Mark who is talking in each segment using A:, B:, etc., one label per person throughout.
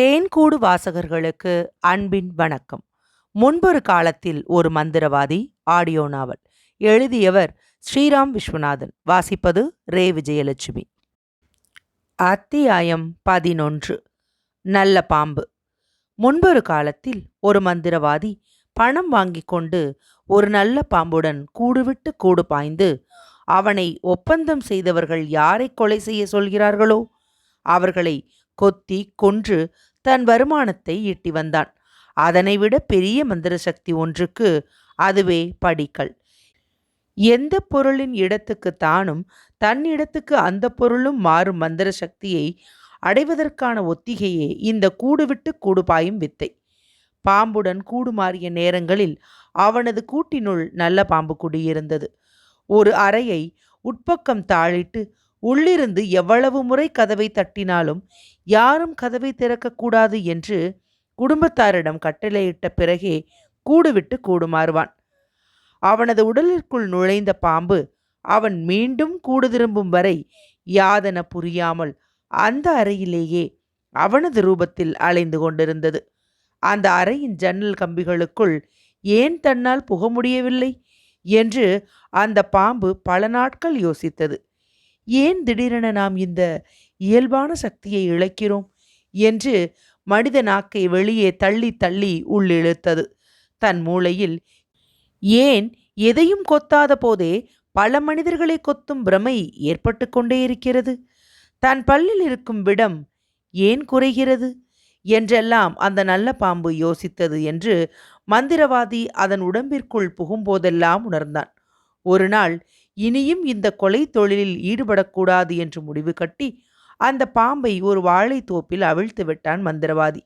A: தேன்கூடு வாசகர்களுக்கு அன்பின் வணக்கம். முன்பொரு காலத்தில் ஒரு மந்திரவாதி ஆடியோ நாவல் எழுதியவர் ஸ்ரீராம் விஸ்வநாதன். வாசிப்பது ரே. விஜயலட்சுமி. அத்தியாயம் பதினொன்று. நல்ல பாம்பு. முன்பொரு காலத்தில் ஒரு மந்திரவாதி பணம் வாங்கி கொண்டு ஒரு நல்ல பாம்புடன் கூடுவிட்டு கூடு பாய்ந்து அவனை ஒப்பந்தம் செய்தவர்கள் யாரை கொலை செய்ய சொல்கிறார்களோ? அவர்களை கொத்தி கொன்று தன் வருமானத்தை ஈட்டி வந்தான். அதனைவிட பெரிய மந்திர சக்தி ஒன்றுக்கு அதுவே படிக்கல். எந்த பொருளின் இடத்துக்கு தானும் தன் இடத்துக்கு அந்த பொருளும் மாறும் மந்திர சக்தியை அடைவதற்கான ஒத்திகையே இந்த கூடுவிட்டு கூடுபாயும் கூடு பாயும் வித்தை. பாம்புடன் கூடு மாறிய நேரங்களில் அவனது கூட்டினுள் நல்ல பாம்பு குடியிருந்தது. ஒரு அறையை உட்பக்கம் தாளிட்டு உள்ளிருந்து எவ்வளவு முறை கதவை தட்டினாலும் யாரும் கதவை திறக்கக்கூடாது என்று குடும்பத்தாரிடம் கட்டளையிட்ட பிறகே கூடுவிட்டு கூடுமாறுவான். அவனது உடலிற்குள் நுழைந்த பாம்பு அவன் மீண்டும் கூடு திரும்பும் வரை யாதன புரியாமல் அந்த அறையிலேயே அவனது ரூபத்தில் அலைந்து கொண்டிருந்தது. அந்த அறையின் ஜன்னல் கம்பிகளுக்குள் ஏன் தன்னால் புக முடியவில்லை? என்று அந்த பாம்பு பல நாட்கள் யோசித்தது. ஏன் திடீரென நாம் இந்த இயல்பான சக்தியை இழக்கிறோம்? என்று மனித நாக்கை வெளியே தள்ளி தள்ளி உள்ளிழுத்தது தன் மூளையில் ஏன்? எதையும் கொத்தாத போதே பல மனிதர்களை கொத்தும் பிரமை ஏற்பட்டு கொண்டே இருக்கிறது. தன் பல்லில் இருக்கும் விடம் ஏன் குறைகிறது? என்றெல்லாம் அந்த நல்ல பாம்பு யோசித்தது என்று மந்திரவாதி அதன் உடம்பிற்குள் புகும்போதெல்லாம் உணர்ந்தான். ஒரு நாள் இனியும் இந்த கொலை தொழிலில் ஈடுபடக்கூடாது என்று முடிவு கட்டி அந்த பாம்பை ஒரு வாழைத்தோப்பில் அவிழ்த்து விட்டான் மந்திரவாதி.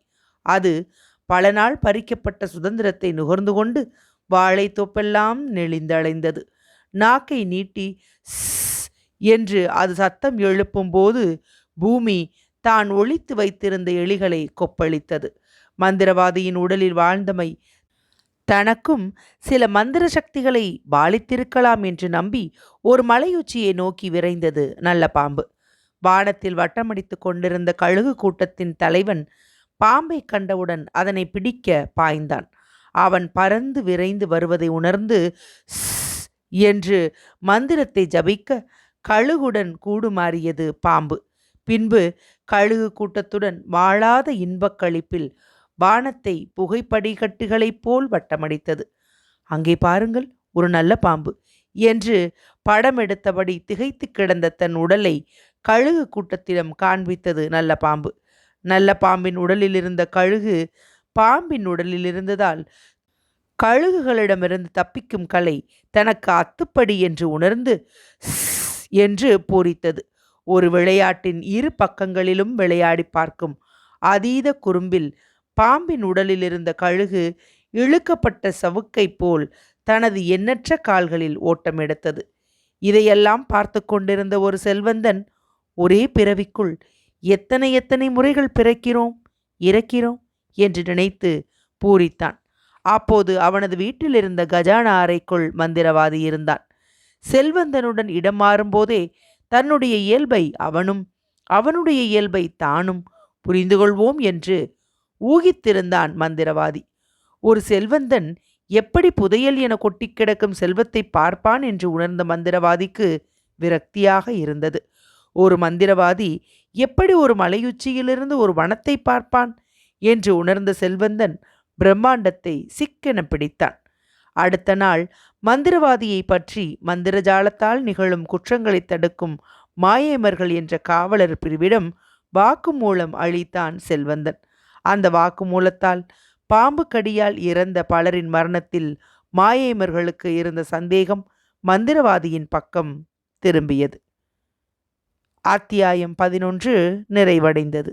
A: அது பல நாள் பறிக்கப்பட்ட சுதந்திரத்தை நுகர்ந்து கொண்டு வாழைத்தோப்பெல்லாம் நெளிந்தடைந்தது. நாக்கை நீட்டி என்று அது சத்தம் எழுப்பும்போது பூமி தான் ஒழித்து வைத்திருந்த எலிகளை கொப்பளித்தது. மந்திரவாதியின் உடலில் வாழ்ந்தமை தனக்கும் சில மந்திர சக்திகளை பாலித்திருக்கலாம் என்று நம்பி ஒரு மலையுச்சியை நோக்கி விரைந்தது நல்ல பாம்பு. வானத்தில் வட்டமடித்து கொண்டிருந்த கழுகு கூட்டத்தின் தலைவன் பாம்பை கண்டவுடன் அதனை பிடிக்க பாய்ந்தான். அவன் பறந்து விரைந்து வருவதை உணர்ந்து என்று மந்திரத்தை ஜபிக்க கழுகுடன் கூடுமாறியது பாம்பு. பின்பு கழுகு கூட்டத்துடன் வாழாத இன்பக் கழிப்பில் வானத்தை புகைப்படிகட்டுகளைப் போல் வட்டமடித்தது. அங்கே பாருங்கள் ஒரு நல்ல பாம்பு. என்று படம் எடுத்தபடி திகைத்து கிடந்த தன் உடலை கழுகு கூட்டத்திடம் காண்பித்தது நல்ல பாம்பு. நல்ல பாம்பின் உடலில் இருந்த கழுகு பாம்பின் உடலில் இருந்ததால் கழுகுகளிடமிருந்து தப்பிக்கும் கலை தனக்கு அத்துப்படி என்று உணர்ந்து என்று பூரித்தது. ஒரு விளையாட்டின் இரு பக்கங்களிலும் விளையாடி பார்க்கும் அதீத குறும்பில் பாம்பின் உடலில் இருந்த கழுகு இழுக்கப்பட்ட சவுக்கை போல் தனது எண்ணற்ற கால்களில் ஓட்டம் எடுத்தது. இதையெல்லாம் பார்த்து கொண்டிருந்த ஒரு செல்வந்தன் ஒரே பிறவிக்குள் எத்தனை எத்தனை முறைகள் பிறக்கிறோம் இறக்கிறோம்? என்று நினைத்து பூரித்தான். அப்போது அவனது வீட்டில் இருந்த கஜானா அறைக்குள் மந்திரவாதி இருந்தான். செல்வந்தனுடன் இடம் மாறும்போதே தன்னுடைய இயல்பை அவனும் அவனுடைய இயல்பை தானும் புரிந்து கொள்வோம் என்று ஊகித்திருந்தான் மந்திரவாதி. ஒரு செல்வந்தன் எப்படி புதையல் என கொட்டி கிடக்கும் செல்வத்தை பார்ப்பான்? என்று உணர்ந்த மந்திரவாதிக்கு விரக்தியாக இருந்தது. ஒரு மந்திரவாதி எப்படி ஒரு மலையுச்சியிலிருந்து ஒரு வனத்தை பார்ப்பான்? என்று உணர்ந்த செல்வந்தன் பிரம்மாண்டத்தை சிக்கென பிடித்தான். அடுத்த நாள் மந்திரவாதியை பற்றி மந்திரஜாலத்தால் நிகழும் குற்றங்களை தடுக்கும் மாயேமர்கள் என்ற காவலர் பிரிவிடம் வாக்குமூலம் அளித்தான் செல்வந்தன். அந்த வாக்குமூலத்தால் பாம்பு கடியால் இறந்த பலரின் மரணத்தில் மாயேமர்களுக்கு இருந்த சந்தேகம் மந்திரவாதியின் பக்கம் திரும்பியது. அத்தியாயம் பதினொன்று நிறைவடைந்தது.